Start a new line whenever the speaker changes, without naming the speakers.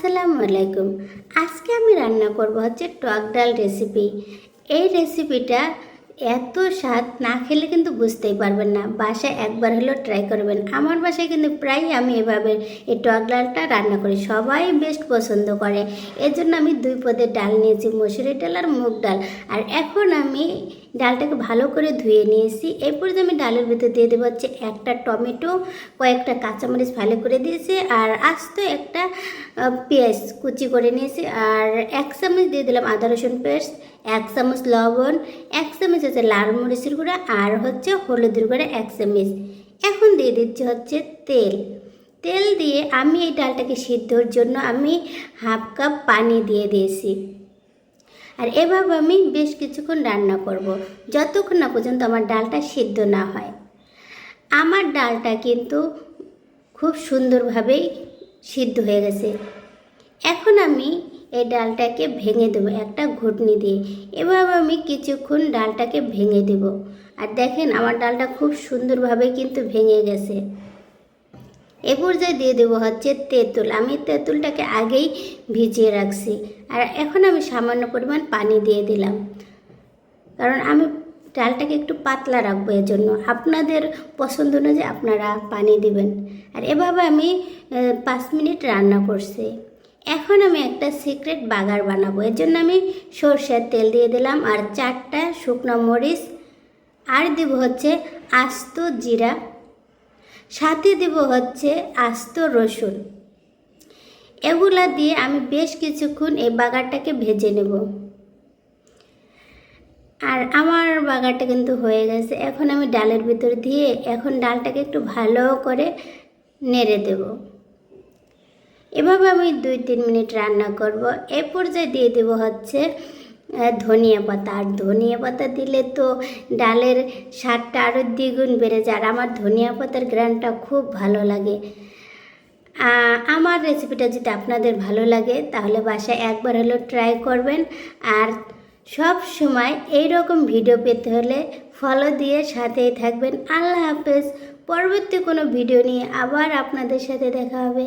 আসসালামু আলাইকুম। আজকে আমি রান্না করব হচ্ছে টক ডাল রেসিপি এই রেসিপিটা এত স্বাদ না খেলে কিন্তু বুঝতেই পারবেন না। বাসায় একবার হলেও ট্রাই করবেন। আমার বাসায় কিন্তু প্রায় আমি এভাবে এই টক ডালটা রান্না করি। সবাই বেস্ট পছন্দ করে। এর জন্য আমি দুই পদের ডাল নিয়েছি মসুরি ডাল আর মুগ ডাল। আর এখন আমি ডালটাকে ভালো করে ধুয়ে নিয়েছি। এরপর আমি ডালের ভিতর দিয়ে দেবো হচ্ছে একটা টমেটো, কয়েকটা কাঁচামরিচ ভালো করে দিয়েছি আর আস্ত একটা পেঁয়াজ কুচি করে নিয়েছি। আর এক চামচ দিয়ে দিলাম আদা রসুন পেস্ট, এক চামচ লবণ, এক চামচ হচ্ছে লাল মরিচের গুঁড়া আর হচ্ছে হলুদের গুঁড়া এক চামচ। এখন দিয়ে দিচ্ছি হচ্ছে তেল। তেল দিয়ে আমি এই ডালটাকে সিদ্ধর জন্য আমি হাফ কাপ পানি দিয়ে দিয়েছি। আর এভাবে আমি বেশ কিছুক্ষণ রান্না করব, যতক্ষণ না পর্যন্ত আমার ডালটা সিদ্ধ না হয়। আমার ডালটা কিন্তু খুব সুন্দরভাবেই সিদ্ধ হয়ে গেছে। এখন আমি এই ডালটাকে ভেঙে দেবো একটা ঘুটনি দিয়ে। এভাবে আমি কিছুক্ষণ ডালটাকে ভেঙে দেব। আর দেখেন আমার ডালটা খুব সুন্দরভাবে কিন্তু ভেঙে গেছে। এ পর্যায়ে দিয়ে দেবো হচ্ছে তেঁতুল। আমি তেঁতুলটাকে আগেই ভিজিয়ে রাখছি। আর এখন আমি সামান্য পরিমাণ পানি দিয়ে দিলাম। কারণ আমি ডালটাকে একটু পাতলা রাখব এর জন্য আপনাদের পছন্দ অনুযায়ী আপনারা পানি দিবেন। আর এভাবে আমি পাঁচ মিনিট রান্না করছি। এখন আমি একটা সিক্রেট বাগার বানাবো। এর জন্য আমি সর্ষের তেল দিয়ে দিলাম আর চারটা শুকনো মরিচ। আর দেবো হচ্ছে আস্ত জিরা। সাথে দেব হচ্ছে আস্ত রসুন। এগুলা দিয়ে আমি বেশ কিছুক্ষণ এই বাগারটাকে ভেজে নেব। আর আমার বাগারটা কিন্তু হয়ে গেছে। এখন আমি ডালের ভিতর দিয়ে এখন ডালটাকে একটু ভালো করে নেড়ে দেব। এভাবে আমি দুই তিন মিনিট রান্না করব। এ পর্যায়ে দিয়ে দেব হচ্ছে ধনিয়া পাতা। আর ধনিয়া পাতা দিলে তো ডালের স্বাদটা আরও দ্বিগুণ বেড়ে যায়, আর আমার ধনিয়া পাতার গ্রানটা খুব ভালো লাগে। আমার রেসিপিটা যদি আপনাদের ভালো লাগে, তাহলে বাসায় একবার হলেও ট্রাই করবেন। আর সব সময় এই রকম ভিডিও পেতে হলে ফলো দিয়ে সাথেই থাকবেন। আল্লাহ হাফেজ। পরবর্তী কোনো ভিডিও নিয়ে আবার আপনাদের সাথে দেখা হবে।